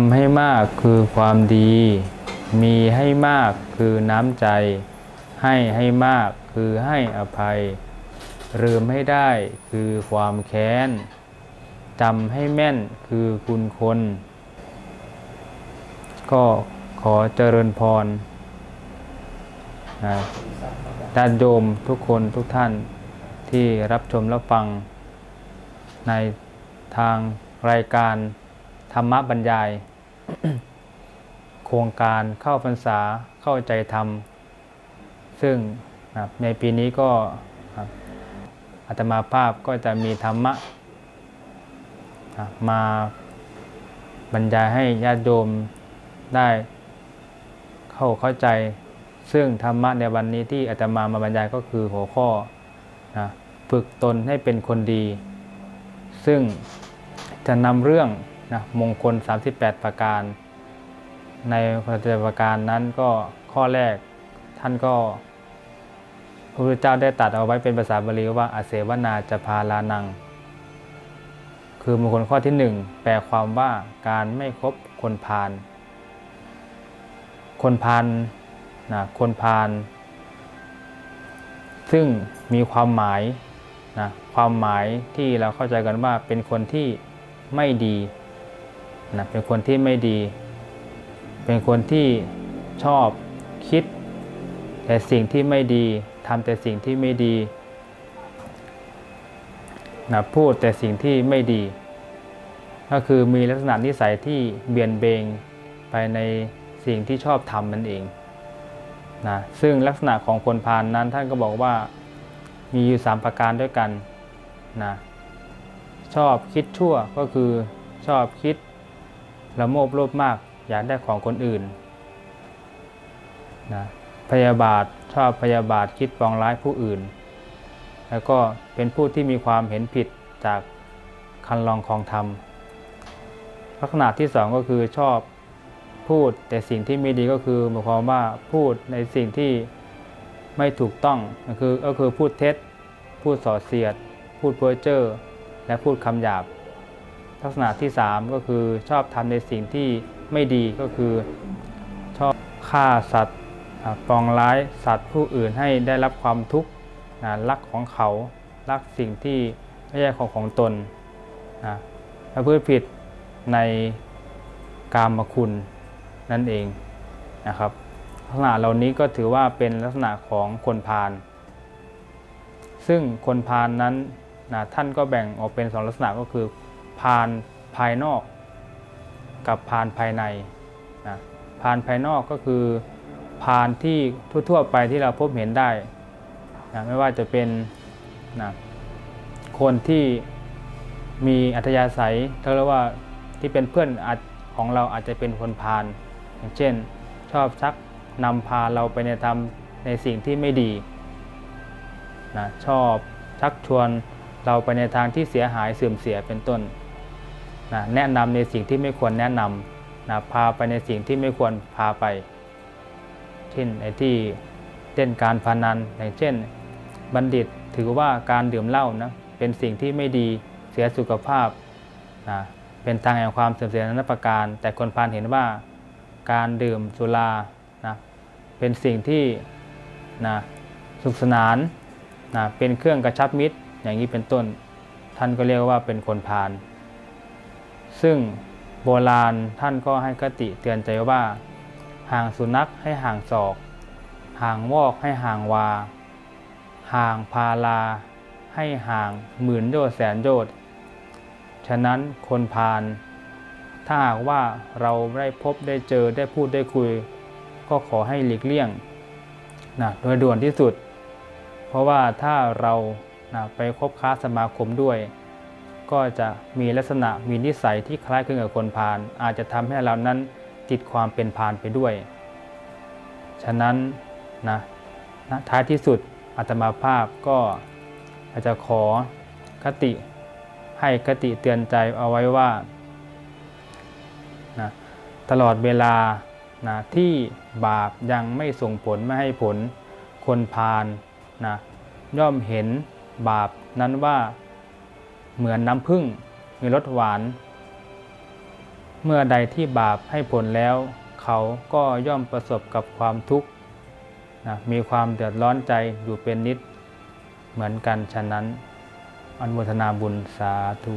ำให้มากคือความดี มีให้มากคือน้ำใจ ให้ให้มากคือให้อภัยลืมให้ได้คือความแค้นจำให้แม่นคือคุณคน ก็ขอเจริญพรนะญาติโยมทุกคนทุกท่านที่รับชมรับฟังในทางรายการ ธรรมบรรยาย โครงการเข้าพรรษาเข้าใจธรรม ซึ่งในปีนี้ก็อาตมาภาพก็จะมีธรรมะอะมาบรรยายให้ญาติโยมได้เข้าเข้าใจ ซึ่งธรรมะในวันนี้ที่อาตมามาบรรยายก็คือหัวข้อนะฝึกตนให้เป็นคนดี ซึ่งจะนำเรื่อง นะมงคล 38 ประการ ใน38ประการนั้นก็ข้อแรกท่านก็พระพุทธเจ้าได้ตัดเอาไว้เป็นภาษาบาลีว่าอาเสวนาจะพาลานัง คือมงคลข้อที่หนึ่งแปลความว่าการไม่คบคนพาลคนพาลนะคนพาลซึ่งมีความหมายนะความหมายที่เราเข้าใจกันว่าเป็นคนที่ไม่ดี นะเป็นคนที่ไม่ดี เป็นคนที่ชอบคิด แต่สิ่งที่ไม่ดีทำแต่สิ่งที่ไม่ดีนะพูดแต่สิ่งที่ไม่ดี ก็คือมีลักษณะนิสัยที่เบียนเบงไปในสิ่งที่ชอบทำนั่นเองนะซึ่งลักษณะของคนพานนั้นท่านก็บอกว่ามีอยู่ 3 ประการด้วยกันนะชอบคิดชั่วก็คือชอบคิด ละโมบโลภมาก อยากได้ของคนอื่นนะพยาบาทชอบพยาบาทคิดปองร้ายผู้อื่น แล้วก็เป็นผู้ที่มีความเห็นผิดจากคันลองของธรรม ลักษณะที่สองก็คือชอบพูดแต่สิ่งที่ไม่ดีก็คือหมายความว่าพูดในสิ่งที่ไม่ถูกต้องก็คือก็คือพูดเท็จ พูดส่อเสียด พูดเพ้อเจ้อและพูดคำหยาบ ลักษณะที่สามก็คือชอบทำในสิ่งที่ไม่ดีก็คือชอบฆ่าสัตว์ปองร้ายสัตว์ผู้อื่นให้ได้รับความทุกข์รักของเขารักสิ่งที่ไม่ใช่ของของตนนะและพูดผิดในกามคุณนั่นเองนะครับลักษณะเหล่านี้ก็ถือว่าเป็นลักษณะของคนพาลซึ่งคนพาลนนั้นนะท่านก็แบ่งออกเป็นสองลักษณะก็คือ พาลภายนอก กับพาลภายในนะพาลภายนอกก็คือพาลที่ทั่วๆไปที่เราพบเห็นได้นะไม่ว่าจะเป็นนะคนที่มีอัธยาศัยเขาเรียกว่าที่เป็นเพื่อนอของเราอาจจะเป็นคนพาลอย่างเช่น ชอบชักนำพาเราไปในทำในสิ่งที่ไม่ดีนะชอบชักชวนเราไปในทางที่เสียหายเสื่อมเสียเป็นต้น นะแนะนำในสิ่งที่ไม่ควรแนะนำนะพาไปในสิ่งที่ไม่ควรพาไป เช่นไอ้ที่เล่นการพนันอย่างเช่น บัณฑิตถือว่าการดื่มเหล้านะเป็นสิ่งที่ไม่ดีเสียสุขภาพนะเป็นทางแห่งความเสื่อมเสียนันประการ แต่คนพาลเห็นว่าการดื่มสุรานะเป็นสิ่งที่นะสุขสนานนะเป็นเครื่องกระชับมิตรอย่างนี้เป็นต้น ท่านก็เรียกว่าเป็นคนพาล ซึ่งโบราณท่านก็ให้คติเตือนใจว่า ห่างสุนัขให้ห่างศอก ห่างวอกให้ห่างวา ห่างพาลา ให้ห่างหมื่นโยชแสนโยชฉะนั้นคนพาลถ้าหากว่าเราได้พบได้เจอได้พูดได้คุย ก็ขอให้หลีกเลี่ยงนะโดยด่วนที่สุด เพราะว่าถ้าเรานะไปคบค้าสมาคมด้วย ก็จะมีลักษณะมีนิสัยที่คล้ายคลึงกับคนพาลอาจจะทำให้เรานั้นติดความเป็นพาลไปด้วย ฉะนั้นนะนะท้ายที่สุดอาตมาภาพก็อาจจะขอคติให้คติเตือนใจเอาไว้ว่านะตลอดเวลานะที่บาปยังไม่ส่งผลไม่ให้ผลคนพาลนะย่อมเห็นบาปนั้นว่า เหมือนน้ำผึ้งมีรสหวาน เมื่อใดที่บาปให้ผลแล้ว เขาก็ย่อมประสบกับความทุกข์นะมีความเดือดร้อนใจอยู่เป็นนิดเหมือนกันฉะนั้น อนุโมทนาบุญสาธุ